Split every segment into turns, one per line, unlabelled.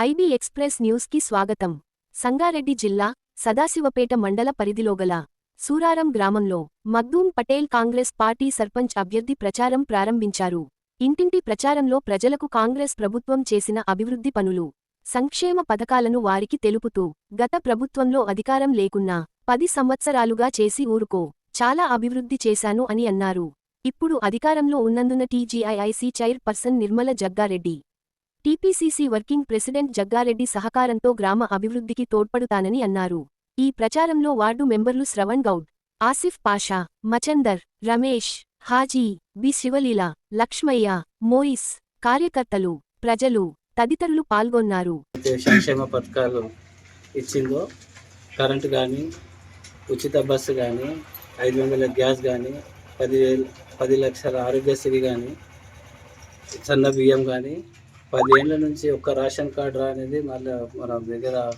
IB express న్యూస్కి స్వాగతం. సంగారెడ్డి జిల్లా సదాశివపేట మండల పరిధిలోగల సూరారం గ్రామంలో మగ్దూమ్ పటేల్ కాంగ్రెస్ పార్టీ సర్పంచ్ అభ్యర్థి ప్రచారం ప్రారంభించారు. ఇంటింటి ప్రచారంలో ప్రజలకు కాంగ్రెస్ ప్రభుత్వం చేసిన అభివృద్ధి పనులు సంక్షేమ పథకాలను వారికి తెలుపుతూ గత ప్రభుత్వంలో అధికారం లేకున్నా పది సంవత్సరాలుగా చేసి ఊరుకో చాలా అభివృద్ధి చేశాను అని అన్నారు. ఇప్పుడు అధికారంలో ఉన్నందున TGIIC chairperson Nirmala Jaggareddy TPCC working president Jaggareddy సహకారంతో గ్రామ అభివృద్ధికి తోడ్పడుతానని అన్నారు. ఈ ప్రచారంలో వార్డు మెంబర్లు శ్రవణ్ గౌడ్ ఆసిఫ్ పాషా మచందర్ రమేష్ హాజీ బి శివలీల లక్ష్మయ్య మోయిస్ కార్యకర్తలు ప్రజలు తదితరులు పాల్గొన్నారు.
సంక్షేమ పథకాలు ఇచ్చిందో కరెంటు కానీ ఉచిత బస్సు కానీ ఐదు వందల గ్యాస్ కానీ పదివేలు పది లక్షల ఆరోగ్యశ్రీ కానీ సన్న బియ్యం కానీ పదేళ్ళ నుంచి ఒక్క రేషన్ కార్డు అనేది మళ్ళీ మన దగ్గర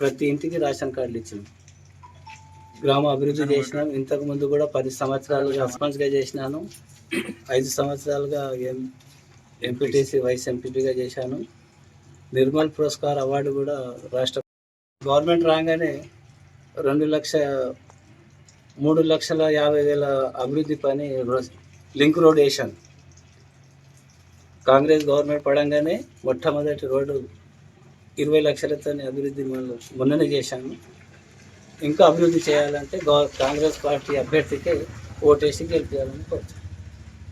ప్రతి ఇంటికి రేషన్ కార్డులు ఇచ్చింది గ్రామ అభివృద్ధి చేసినాం. ఇంతకు ముందు కూడా పది సంవత్సరాలుగా సర్పంచ్గా చేసినాను. ఐదు సంవత్సరాలుగా ఎం ఎంపీటీసీ వైస్ ఎంపీటీగా చేశాను. నిర్మల్ పురస్కార్ అవార్డు కూడా రాష్ట్ర గవర్నమెంట్ రాగానే రెండు లక్ష మూడు లక్షల యాభై వేల అభివృద్ధి పని రో- లింక్ రోడ్ వేశాను. కాంగ్రెస్ గవర్నమెంట్ పడంగానే మొట్టమొదటి రోడ్డు ఇరవై లక్షలతో అభివృద్ధి మొన్న- మొన్ననే చేశాను ఇంకా అభివృద్ధి చేయాలంటే గవ కాంగ్రెస్ పార్టీ అభ్యర్థికి ఓటేసి గెలిపించాలని కోరుతాను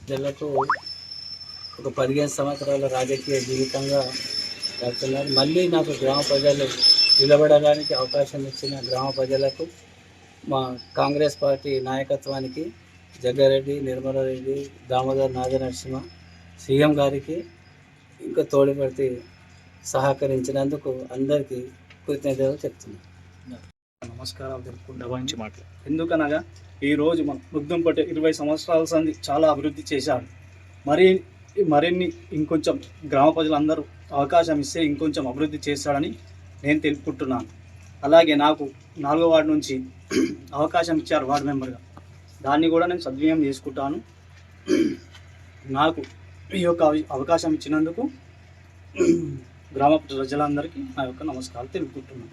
జల్లకు ఒక పదిహేను సంవత్సరాల రాజకీయ జీవితంగా వెళ్తున్నారు మళ్ళీ నాకు గ్రామ ప్రజలు నిలబడడానికి అవకాశం ఇచ్చిన గ్రామ ప్రజలకు మా కాంగ్రెస్ పార్టీ నాయకత్వానికి జగ్గారెడ్డి నిర్మలారెడ్డి దామోదర్ నాగనరసింహ సీఎం గారికి ఇంకా తోడిపడితే సహకరించినందుకు అందరికీ కృతజ్ఞతలు చెప్తున్నాను.
నమస్కారాలు తెలుపుకుంటా మాటలు ఎందుకనగా ఈరోజు మన ముగ్ధంపట్టి ఇరవై సంవత్సరాల సంది చాలా అభివృద్ధి చేశారు. మరి మరిన్ని ఇంకొంచెం గ్రామ ప్రజలందరూ అవకాశం ఇస్తే ఇంకొంచెం అభివృద్ధి చేస్తాడని నేను తెలుపుకుంటున్నాను. అలాగే నాకు నాలుగో వార్డు నుంచి అవకాశం ఇచ్చారు వార్డు మెంబర్గా. దాన్ని కూడా నేను సద్వినియోగం చేసుకుంటాను. నాకు ఈ యొక్క అవకాశం ఇచ్చినందుకు గ్రామ ప్రజలందరికీ నా యొక్క నమస్కారాలు తెలుపుకుంటున్నాను.